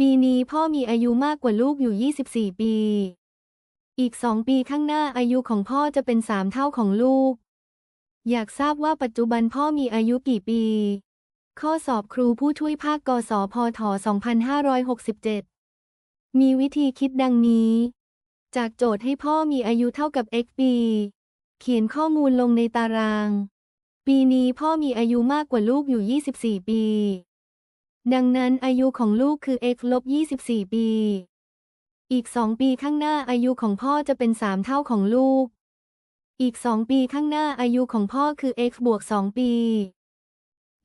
ปีนี้พ่อมีอายุมากกว่าลูกอยู่ 24 ปี อีกสองปีข้างหน้าอายุของพ่อจะเป็นสามเท่าของลูก อยากทราบว่าปัจจุบันพ่อมีอายุกี่ปี ข้อสอบครูผู้ช่วยภาคกศพท2567 มีวิธีคิดดังนี้ จากโจทย์ให้พ่อมีอายุเท่ากับ x ปี เขียนข้อมูลลงในตาราง ปีนี้พ่อมีอายุมากกว่าลูกอยู่ 24 ปี ดังนั้นอายุของลูกคือ x ลบ24 ปี อีก2ปีข้างหน้าอายุของพ่อจะเป็น3เท่าของลูก อีก2ปีข้างหน้าอายุของพ่อคือ x บวก2ปี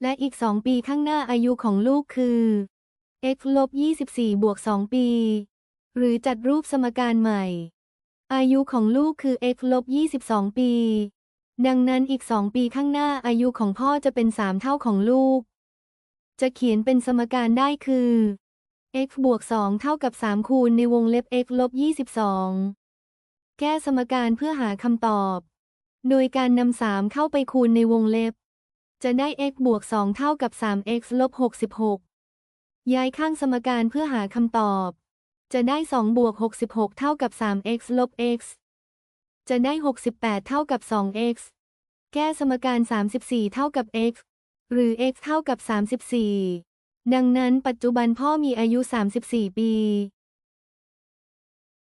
และอีก2ปีข้างหน้าอายุของลูกคือ x ลบ24 บวก2ปี หรือจัดรูปสมการใหม่ อายุของลูกคือ x ลบ22 ปี ดังนั้นอีก2ปีข้างหน้าอายุของพ่อจะเป็น3เท่าของลูก จะเขียนเป็นสมการได้คือ x บวก 2 เท่ากับ 3 คูณในวงเล็บ x ลบ 22 แก้สมการเพื่อหาคำตอบ โดยการนำ 3 เข้าไปคูณในวงเล็บ จะได้ x บวก 2 เท่ากับ 3x ลบ 66 ย้ายข้างสมการเพื่อหาคำตอบ จะได้ 2 บวก 66 เท่ากับ 3x ลบ x จะได้ 68 เท่ากับ 2x แก้สมการ 34 เท่ากับ x หรือ x เท่ากับ 34 ดังนั้นปัจจุบันพ่อมีอายุ 34 ปี